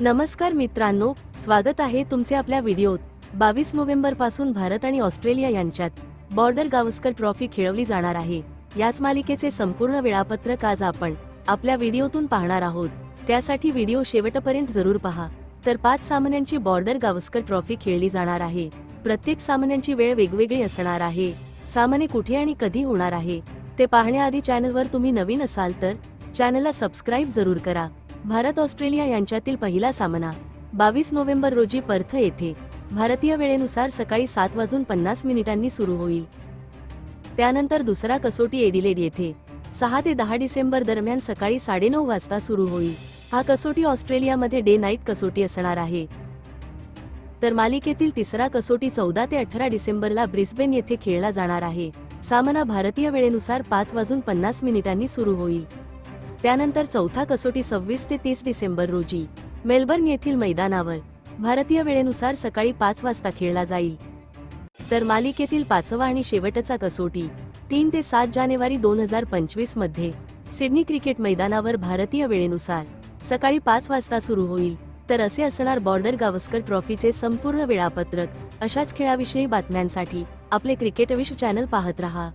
नमस्कार मित्रांनो स्वागत आहे तुमचे आपल्या व्हिडिओत. बावीस नोव्हेंबरपासून भारत आणि ऑस्ट्रेलिया यांच्यात बॉर्डर गावस्कर ट्रॉफी खेळवली जाणार आहे. याच मालिकेचे संपूर्ण वेळापत्रक आज आपण आपल्या व्हिडिओतून पाहणार आहोत. त्यासाठी व्हिडिओ शेवटपर्यंत जरूर पहा. तर पाच सामन्यांची बॉर्डर गावस्कर ट्रॉफी खेळली जाणार आहे. प्रत्येक सामन्यांची वेळ वेगवेगळी असणार आहे. सामने कुठे आणि कधी होणार आहे ते पाहण्याआधी चॅनलवर तुम्ही नवीन असाल तर चॅनलला सबस्क्राईब जरूर करा. भारत ऑस्ट्रेलिया यांच्यातील पहिला सामना बावीस नोव्हेंबर रोजी पर्थ येथे भारतीय वेळेनुसार सकाळी सात वाजून पन्नास मिनिटांनी सुरू होईल. त्यानंतर दुसरा कसोटी एडिलेड येथे सहा ते दहा डिसेंबर दरम्यान सकाळी साडेनऊ वाजता सुरू होईल. हा कसोटी ऑस्ट्रेलियामध्ये डे नाईट कसोटी असणार आहे. तर मालिकेतील तिसरा कसोटी चौदा ते अठरा डिसेंबरला ब्रिस्बेन येथे खेळला जाणार आहे. सामना भारतीय वेळेनुसार पाच वाजून पन्नास मिनिटांनी सुरू होईल. त्यानंतर चौथा कसोटी सव्वीस ते तीस डिसेंबर रोजी मेलबर्न येथील मैदानावर भारतीय वेळेनुसार सकाळी पाच वाजता खेळला जाईल. तर मालिकेतील पाचवा आणि शेवटचा कसोटी तीन ते सात जानेवारी दोन हजार पंचवीसमध्ये सिडनी क्रिकेट मैदानावर भारतीय वेळेनुसार सकाळी पाच वाजता सुरू होईल. तर असे असणार बॉर्डर गावस्कर ट्रॉफीचे संपूर्ण वेळापत्रक अशाच खेळाविषयी बातम्यांसाठी आपले क्रिकेट विश्व चॅनल पाहत रहा.